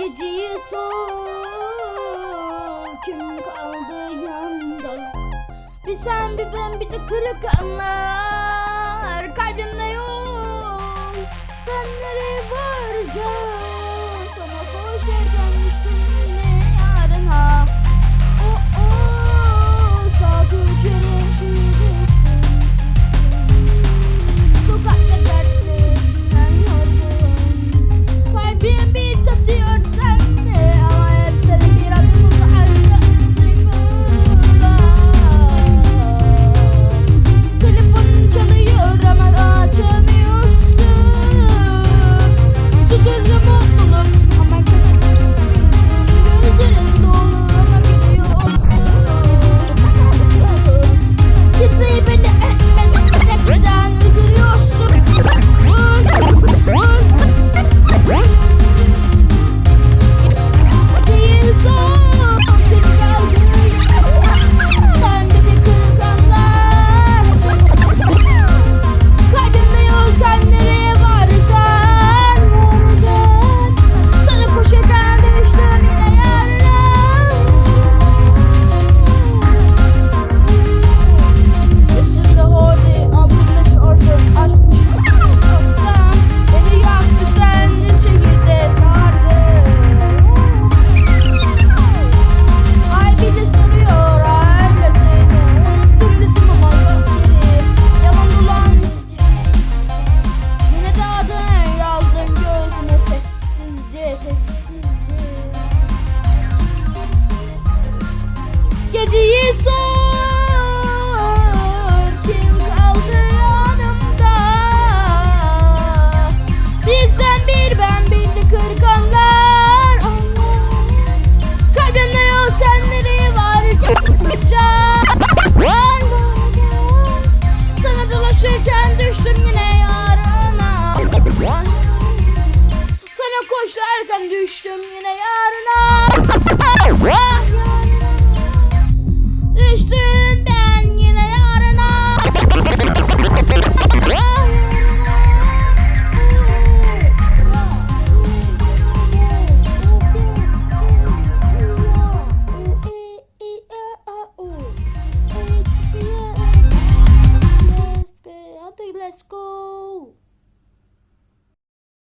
Geceyi sor. Kim kaldı yanda Bir sen bir ben bir de kırık anlar. Kalbimde yol. Sen nereye varacaksın? Yokuşta düştüm yine yarına. düştüm ben yine yarına. Let's go.